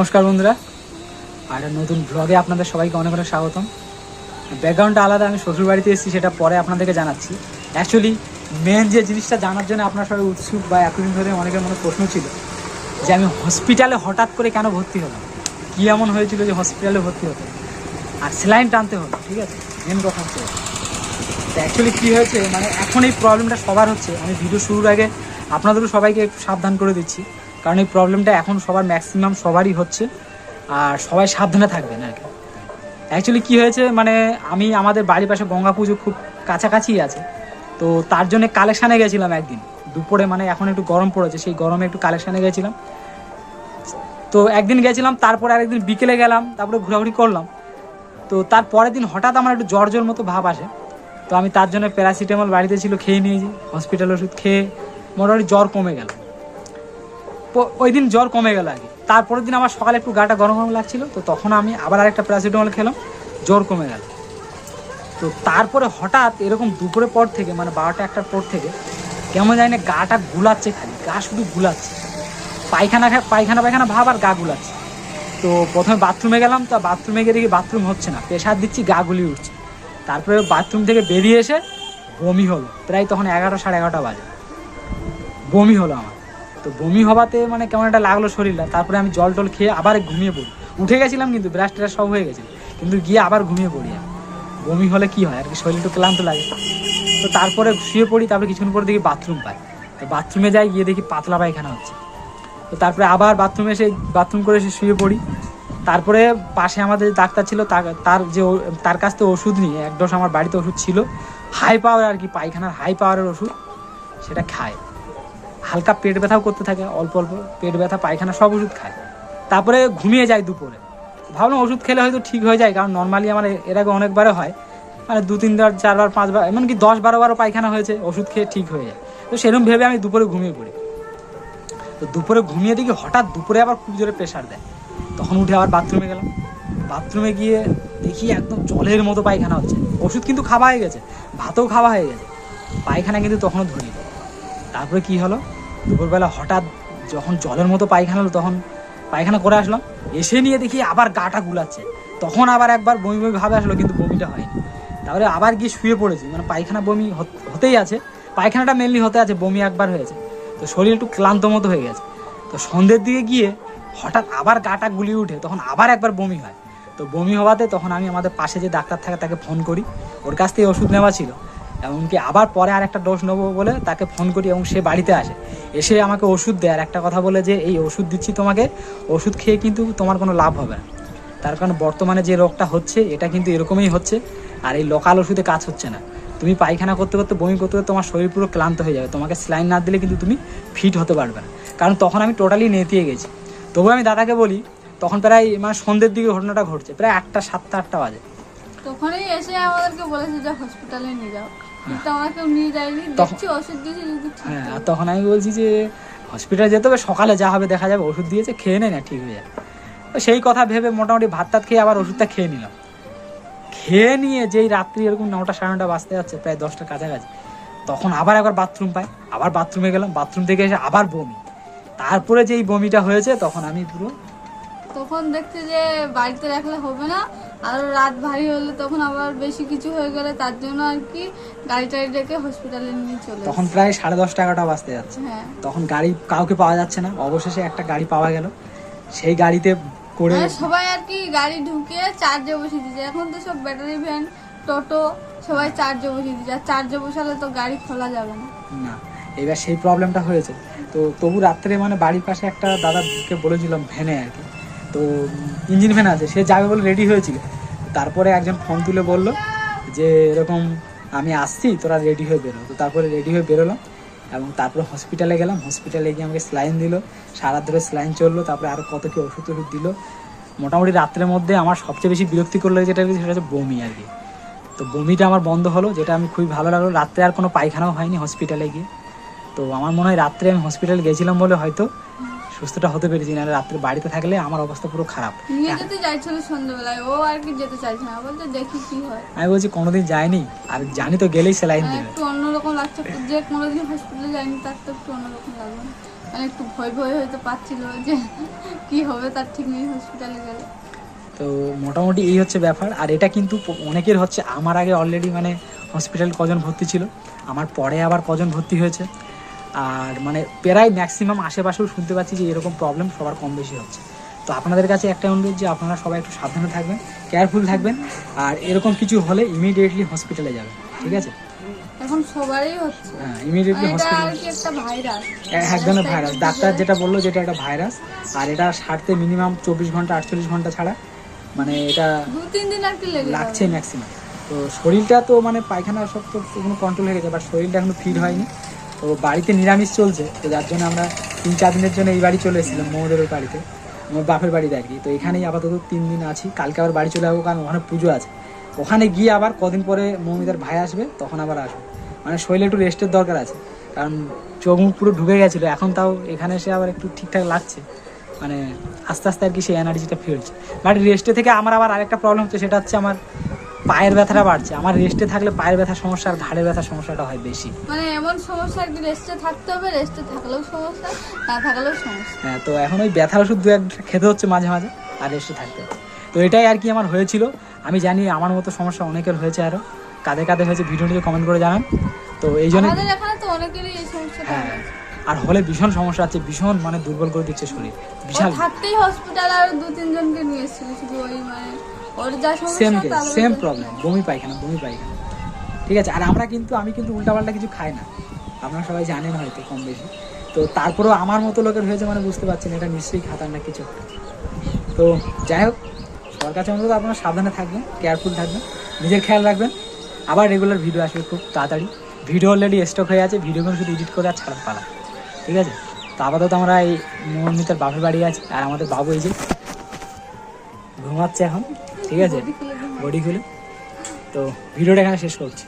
নমস্কার বন্ধুরা। আর নতুন ব্লগে আপনাদের সবাইকে অনেক অনেক স্বাগতম। ব্যাকগ্রাউন্ডটা আলাদা, আমি শ্বশুর বাড়িতে এসেছি, সেটা পরে আপনাদেরকে জানাচ্ছি। অ্যাকচুয়ালি মেন যে জিনিসটা জানার জন্য আপনার সবাই উৎসুক বা এতদিন ধরে অনেকের মনে প্রশ্ন ছিল যে আমি হসপিটালে হঠাৎ করে কেন ভর্তি হলাম? কী এমন হয়েছিল যে হসপিটালে ভর্তি হতো? আর স্যালাইন টানতে হলো, ঠিক আছে? মেন কথা হচ্ছে অ্যাকচুয়ালি কী হয়েছে মানে এখন এই প্রবলেমটা সবার হচ্ছে। আমি ভিডিও শুরুর আগে আপনাদেরও সবাইকে সাবধান করে দিচ্ছি। কারণ এই প্রবলেমটা এখন সবার ম্যাক্সিমাম সবারই হচ্ছে। আর সবাই সাবধানে থাকবেন আর কি। অ্যাকচুয়ালি কী হয়েছে মানে আমি আমাদের বাড়ির পাশে গঙ্গা পুজো খুব কাছাকাছি আছে। তো তার জন্য কালেকশানে গেছিলাম একদিন। দুপুরে মানে এখন একটু গরম পড়েছে, সেই গরমে একটু কালেকশানে গেছিলাম। তো একদিন গেছিলাম, তারপরে আরেকদিন বিকেলে গেলাম, তারপরে ঘোরাঘুরি করলাম। তো তার পরের দিন হঠাৎ আমার একটু জ্বর জ্বর মতো ভাব আসে। তো আমি তার জন্য প্যারাসিটামল বাড়িতে ছিল, খেয়ে নিয়েছি। হসপিটাল ওষুধ খেয়ে মোটামুটি জ্বর কমে গেল। ওই দিন জ্বর কমে গেল আগে। তারপরের দিন আমার সকালে একটু গাটা গরম গরম লাগছিল, তো তখন আমি আবার আরেকটা প্যারাসিটামল খেলাম, জ্বর কমে গেল। তো তারপরে হঠাৎ এরকম দুপুরে পর থেকে মানে বারোটা একটার পর থেকে, কেমন জানি না গাটা গুলাচ্ছে খালি, গা শুধু গুলাচ্ছে। পায়খানা পায়খানা পায়খানা ভাব আর গা গুলাচ্ছে। তো প্রথমে বাথরুমে গেলাম, তো বাথরুমে গিয়ে দেখি বাথরুম হচ্ছে না, প্রেশার দিচ্ছি, গা গুলি উঠছে। তারপরে বাথরুম থেকে বেরিয়ে এসে বমি হলো, প্রায় তখন এগারোটা সাড়ে এগারোটা বাজে। বমি হলো আমার। তো বমি হওয়াতে মানে কেমন একটা লাগল শরীরটা। তারপরে আমি জল টল খেয়ে আবার ঘুমিয়ে পড়ি। উঠে গেছিলাম কিন্তু ব্রাশ ট্রাশ সব হয়ে গেছিল কিন্তু গিয়ে আবার ঘুমিয়ে পড়ি আমি। বমি হলে কি হয়? আর কি শরীর একটু ক্লান্ত লাগে। তো তারপরে শুয়ে পড়ি, তারপরে কিছুক্ষণ পরে দেখি বাথরুম পাই তো বাথরুমে যাই, গিয়ে দেখি পাতলা পায়খানা হচ্ছে। তো তারপরে আবার বাথরুমে এসে বাথরুম করে এসে শুয়ে পড়ি। তারপরে পাশে আমাদের ডাক্তার ছিল, তার যে তার কাছ থেকে ওষুধ নিয়ে, এক ডোজ আমার বাড়িতে ওষুধ ছিল। হাই পাওয়ার আর কি, পায়খানার হাই পাওয়ারের ওষুধ, সেটা খায়। হালকা পেট ব্যথাও করতে থাকে, অল্প অল্প পেট ব্যথা, পায়খানা সব ওষুধ খায়। তারপরে ঘুমিয়ে যায় দুপুরে। ভাবলাম ওষুধ খেলে হয়তো ঠিক হয়ে যায়, কারণ নর্মালি আমার এর আগে অনেকবারে হয়। মানে দু তিনবার চারবার, পাঁচবার এমনকি দশ বারো বারো পায়খানা হয়েছে, ওষুধ খেয়ে ঠিক হয়ে যায়। তো সেরকম ভেবে আমি দুপুরে ঘুমিয়ে পড়ি। তো দুপুরে ঘুমিয়ে দেখি হঠাৎ দুপুরে আবার খুব জোরে প্রেশার দেয়। তখন উঠে আবার বাথরুমে গেলাম। বাথরুমে গিয়ে দেখি একদম জলের মতো পায়খানা হচ্ছে। ওষুধ কিন্তু খাওয়া হয়ে গেছে, ভাতও খাওয়া হয়ে গেছে। পায়খানা কিন্তু তখনও ধরিনি। তারপরে কি হলো? দুপুরবেলা হঠাৎ যখন জলের মতো পায়খানা হলো, তখন পায়খানা করে আসলাম। এসে নিয়ে দেখি আবার গাটা গুলাচ্ছে। তখন আবার একবার বমি বমি ভাবে আসলো, কিন্তু বমিটা হয়নি। তারপরে আবার গিয়ে শুয়ে পড়েছি। মানে পায়খানা বমি হত- হতেই আছে। পায়খানাটা মেনলি হতে আছে, বমি একবার হয়েছে। তো শরীর একটু ক্লান্ত মতো হয়ে গেছে। তো সন্ধ্যের দিকে গিয়ে হঠাৎ আবার গাটা গুলিয়ে উঠে, তখন আবার একবার বমি হয়। তো বমি হওয়াতে তখন আমি আমাদের পাশে যে ডাক্তার থাকে, তাকে ফোন করি। ওর কাছ থেকে ওষুধ নেওয়া ছিল। এমনকি আবার পরে আর একটা ডোজ নেব বলে তাকে ফোন করি এবং সে বাড়িতে আসে। এসে আমাকে ওষুধ দেয় আর একটা কথা বলে যে, এই ওষুধ দিচ্ছি তোমাকে, ওষুধ খেয়ে কিন্তু তোমার কোনো লাভ হবে না। তার কারণ বর্তমানে যে রোগটা হচ্ছে, এটা কিন্তু এরকমই হচ্ছে আর এই লোকাল ওষুধে কাজ হচ্ছে না। তুমি পায়খানা করতে করতে, বমি করতে করতে তোমার শরীর পুরো ক্লান্ত হয়ে যাবে। তোমাকে স্লাইন না দিলে কিন্তু তুমি ফিট হতে পারবে না। কারণ তখন আমি টোটালি নেতিয়ে গেছি। তবু আমি দাদাকে বলি, তখন প্রায় মানে সন্ধ্যের দিকে ঘটনাটা ঘটছে, প্রায় আটটা, সাতটা, আটটা বাজে। তখনই এসে আমাদেরকে বলেছে যে হসপিটালে নিয়ে যাও। কিন্তু আমরা কেউ নিয়ে যাইনি। দেখছি ওষুধ দিয়েছে যদি হ্যাঁ আর তখন আমি বলছি যে হসপিটালে যেতে হবে সকালে যা হবে দেখা যাবে ওষুধ দিয়েছে খেয়ে নেয় না ঠিক হয়ে যাবে। তো সেই কথা ভেবে মোটামুটি ভাত টাত খেয়ে আবার ওষুধটা খেয়ে নিলাম। খেয়ে নিয়ে যেই রাত্রি এরকম নটা সাড়ে নটা বাজতে যাচ্ছে প্রায় দশটা কাছাকাছি তখন আবার একবার বাথরুম পাই আবার বাথরুমে গেলাম বাথরুম থেকে এসে আবার বমি। তারপরে যেই বমিটা হয়েছে তখন আমি পুরো তখন দেখছি যে বাড়িতে রাখলে হবে না আর রাত ভারী হলে তখন আবার বেশি কিছু হয়ে গেলে তার জন্য আর কি গাড়ি টাড়ি ডেকে হসপিটালে নিয়ে চলে তখন প্রায় সাড়ে দশটা এগারোটা বাজতে যাচ্ছে। হ্যাঁ। তখন গাড়ি কাউকে পাওয়া যাচ্ছে না। অবশেষে একটা গাড়ি পাওয়া গেল। সেই গাড়িতে করে মানে সবাই আর কি গাড়ি ঢুকিয়ে চার্জে বসিয়ে দিচ্ছে এখন তো সব ব্যাটারি ভ্যান টোটো সবাই চার্জে বসিয়ে দিচ্ছে আর চার্জে বসালে তো গাড়ি খোলা যাবে না। না এবার সেই প্রবলেমটা হয়েছে। তো তবু রাত্রে মানে বাড়ির পাশে একটা দাদাকে বলেছিলাম ভ্যানে আর কি। তো ইঞ্জিন ভ্যান আছে, সে যাবে বলে রেডি হয়েছিল। তারপরে একজন ফোন তুলে বলল যে, এরকম আমি আসছি, তোরা রেডি হয়ে বেরো। তো তারপরে রেডি হয়ে বেরোলাম এবং তারপরে হসপিটালে গেলাম। হসপিটালে গিয়ে আমাকে স্লাইন দিল, সারা ধরে স্লাইন চলল, তারপরে আরও কত কি ওষুধ টষুধ দিল। মোটামুটি রাত্রের মধ্যে আমার সবচেয়ে বেশি বিরক্তি করল যেটা সেটা হচ্ছে বমি আর কি। তো বমিটা আমার বন্ধ হলো, যেটা আমি খুবই ভালো লাগল। রাত্রে আর কোনো পায়খানাও হয়নি হসপিটালে গিয়ে। তো আমার মনে হয় রাত্রে আমি হসপিটালে গেছিলাম বলে হয়তো সুস্থটা হতে পেরেছি না রাত্রে বাড়িতে থাকলে আমার অবস্থা পুরো খারাপ। নিয়ে যেতে চাইছিল সন্ধ্যেবেলায় ও আর কি যেতে চাইছে না বলতে দেখি কি হয়। আমি বলছি কোনোদিন যাইনি আর জানি তো গেলেই সেলাইন দেবে। একটু অন্যরকম লাগছে যে কোনোদিন হসপিটালে যায়নি তার তো একটু অন্যরকম লাগবে। মানে একটু ভয় ভয় হয়তো পাচ্ছিল যে কি হবে তার ঠিক নেই হসপিটালে গেলে। তো মোটামুটি এই হচ্ছে ব্যাপার আর এটা কিন্তু অনেকের হচ্ছে আমার আগে অলরেডি মানে হসপিটাল কজন ভর্তি ছিল আমার পরে আবার কজন ভর্তি হয়েছে। আর মানে প্রায় ম্যাক্সিমাম আশেপাশেও শুনতে পাচ্ছি যে এরকম প্রবলেম সবার কম বেশি হচ্ছে। তো আপনাদের কাছে একটা অনুরোধ যে আপনারা সবাই একটু সাবধানে থাকবেন কেয়ারফুল থাকবেন আর এরকম কিছু হলে ইমিডিয়েটলি হসপিটালে যাবেন ঠিক আছে? এখন সবারই হচ্ছে। হ্যাঁ ইমিডিয়েটলি হসপিটালে আর কি একটা ভাইরাস এক ধরনের ভাইরাস ডাক্তার যেটা বলল যেটা একটা ভাইরাস আর এটা সারতে মিনিমাম চব্বিশ ঘণ্টা আটচল্লিশ ঘণ্টা ছাড়া মানে এটা দু তিন দিন আর কি লাগছে ম্যাক্সিমাম তো শরীরটা তো মানে পায়খানা সব তো কোনো কন্ট্রোল হয়ে গেছে বাট শরীরটা এখনও ফিট হয়নি। তো বাড়িতে নিরামিষ চলছে, তো যার জন্য আমরা তিন চার দিনের জন্য এই বাড়ি চলে এসেছিলাম, মৌদের বাড়িতে, আমার বাপের বাড়িতে আর কি। তো এখানেই আপাতত তিন দিন আছি, কালকে আবার বাড়ি চলে যাব কারণ ওখানে পুজো আছে। ওখানে গিয়ে আবার কদিন পরে মৌমিতার ভাই আসবে, তখন আবার আসবে। মানে শরীরে একটু রেস্টের দরকার আছে, কারণ চোখ মুখ পুরো ঢুকে গেছিল, এখন তাও এখানে এসে আবার একটু ঠিকঠাক লাগছে। মানে আস্তে আস্তে আর কি সেই এনার্জিটা ফিরছে। বাট রেস্টে থেকে আমার আবার আরেকটা প্রবলেম হচ্ছে, সেটা হচ্ছে আমার পায়ের ব্যথাটা বাড়ছে। আমার রেস্টে থাকলে পায়ের ব্যথার সমস্যা আর ঘাড়ের ব্যথার সমস্যাটা হয় বেশি। মানে এমন সমস্যা কি রেস্টে থাকতে হবে রেস্টে থাকলেও সমস্যা না থাকলেও সমস্যা। হ্যাঁ তো এখন ওই ব্যথা ওষুধ দু একটা খেতে হচ্ছে মাঝে মাঝে আর রেস্টে থাকতে তো এটাই আর কি আমার হয়েছিল। আমি জানি আমার মতো সমস্যা অনেকের হয়েছে আরও কাদের কাদের হয়েছে ভিডিওটিতে কমেন্ট করে জানান। তো এই জন্য এখানে তো অনেকেরই এই সমস্যাটা হ্যাঁ আর হলে ভীষণ সমস্যা আছে ভীষণ মানে দুর্বল করে দিচ্ছে শরীর। বিশাল থাকতেই হসপিটাল আর দু তিনজনকে নিয়ে এসেছিল শুধু ওই মানে ওর যা সেম প্রবলেম বমি পায়খানা বমি পায়খানা। ঠিক আছে আর আমরা কিন্তু আমি কিন্তু উল্টাপাল্টা কিছু খাই না। আপনারা সবাই জানেন হয়তো কম বেশি। তো তারপরেও আমার মতো লোকের হয়েছে মানে বুঝতে পারছেন এটা নিশ্চয়ই খাতারনাক কিছু তো যাই হোক সবার কাছে অনুরোধ আপনারা সাবধানে থাকবেন কেয়ারফুল থাকবেন নিজের খেয়াল রাখবেন। আবার রেগুলার ভিডিও আসবে খুব তাড়াতাড়ি। ভিডিও অলরেডি স্টক হয়ে আছে ভিডিওগুলো শুধু এডিট করে আর ছাড়া পালা। ঠিক আছে? তো আপাতত আমরা এই মৌমিতার বাপের বাড়ি আছি আর আমাদের বাবু এই যে ঘুমাচ্ছে এখন। ঠিক আছে? বডি খুলে। তো ভিডিওটা এখানে শেষ করছি।